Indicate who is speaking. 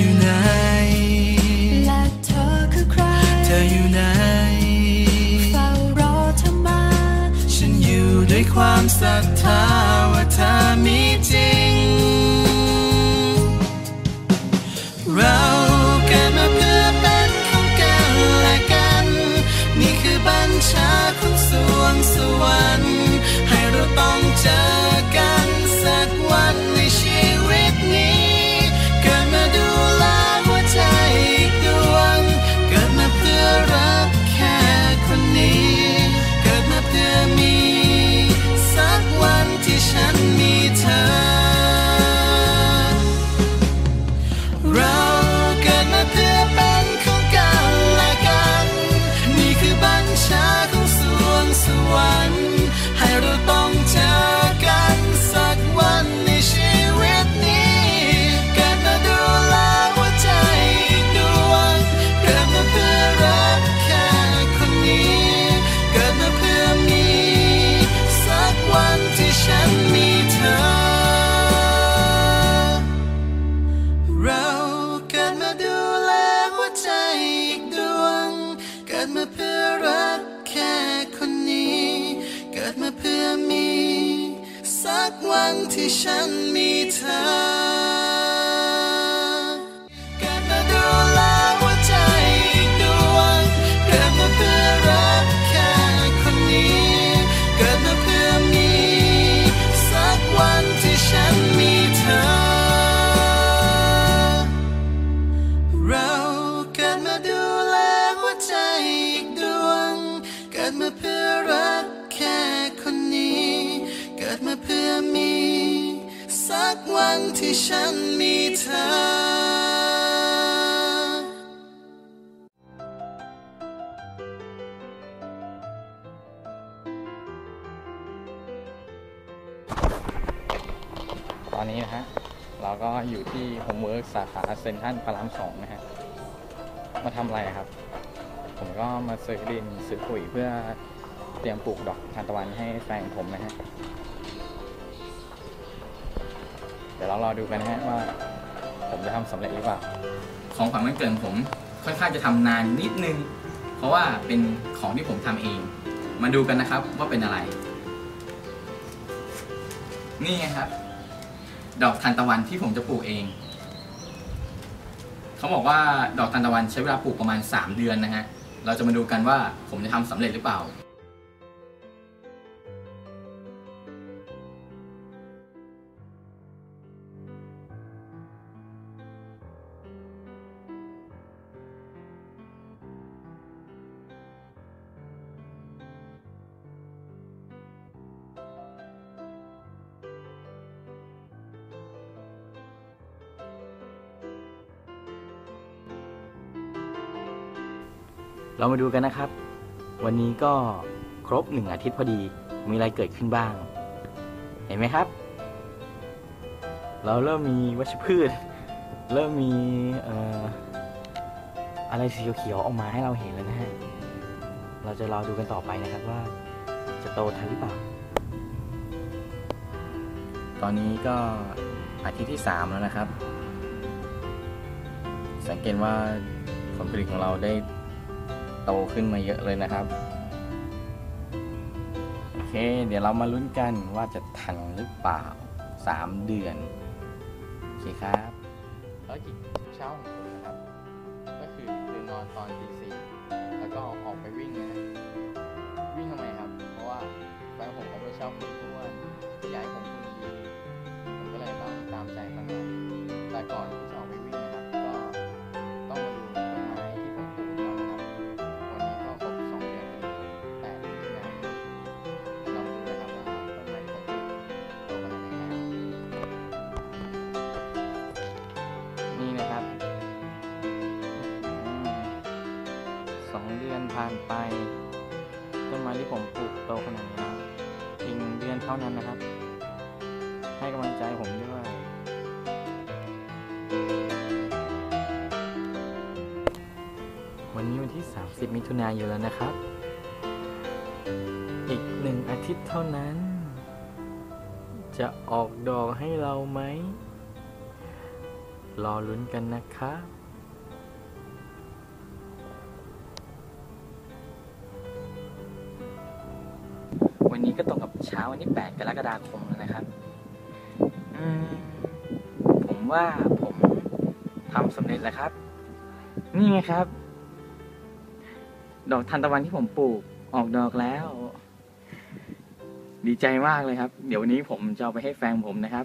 Speaker 1: ออ
Speaker 2: ยู่
Speaker 1: ไหน
Speaker 2: และเธอคือใคร
Speaker 1: เธออยู่ไหน
Speaker 2: เฝ้ารอเธอมา
Speaker 1: ฉันอยู่ด้วยความศรัทธาว่าเธอมีจริง เราเกิดมาเพื่อเป็นของกันและกัน นี่คือบัญชาของสวงสวรรค์ให้เราต้องเจอ กวันที่ฉันมีเธอ กิดมาเพื่อมี สักวันที่ฉันมีเธอ
Speaker 3: ตอนนี้นะฮะเราก็อยู่ที่โฮมเวิร์กสาขาเซ็นทรัลพระรามสองนะฮะมาทำอะไรครับ ผมก็มาซื้อดินซื้อปุ๋ยเพื่อเตรียมปลูกดอกทานตะวันให้แฟนผมนะฮะ ดี๋ยวเรารอดูกันนะฮะว่า ผมจะทำสำเร็จหรือเปล่า
Speaker 4: ของขวัญวันเกิดผมค่อนข้างจะทำนานนิดนึง เพราะว่าเป็นของที่ผมทำเอง มาดูกันนะครับว่าเป็นอะไร นี่ไงครับ ดอกทานตะวันที่ผมจะปลูกเอง เขาบอกว่าดอกทานตะวันใช้เวลาปลูกประมาณ 3 เดือนนะฮะ เราจะมาดูกันว่าผมจะทำสำเร็จหรือเปล่า
Speaker 3: เรามาดูกันนะครับ วันนี้ก็ครบหนึ่งอาทิตย์พอดี มีอะไรเกิดขึ้นบ้าง เห็นไหมครับ เราเริ่มมีวัชพืช เริ่มมีอะไรสีเขียวออกมาให้เราเห็นแล้วนะฮะ เราจะรอดูกันต่อไปนะครับว่า จะโตทันหรือเปล่า ตอนนี้ก็อาทิตย์ที่สามแล้วนะครับ สังเกตว่าผลผลิตของเราได้ โตขึ้นมาเยอะเลยนะครับ โอเค เดี๋ยวเรามาลุ้นกันว่าจะทันหรือเปล่า 3 เดือน โอเคครับแล้วกิจเช้าของผมนะครับ ก็คือตื่นนอนตอนตีสี่แล้วก็ออกานไป ต้นไม้ที่ผมปลูกโตขนาดนี้แล้วอีกหนึ่งเดือนเท่านั้นนะครับ ให้กำลังใจผมด้วยวันนี้วันที่ 30 มิถุนายนแล้วนะครับ อีกหนึ่งอาทิตย์เท่านั้น จะออกดอกให้เราไหม รอลุ้นกันนะครับ วันนี้ก็ตรงกับเช้าวันที่ 8 กรกฎาคมนะครับผมว่าผมทำสำเร็จแล้วครับ นี่ไงครับ ดอกทานตะวันที่ผมปลูกออกดอกแล้ว ดีใจมากเลยครับ เดี๋ยววันนี้ผมจะเอาไปให้แฟนผมนะครับ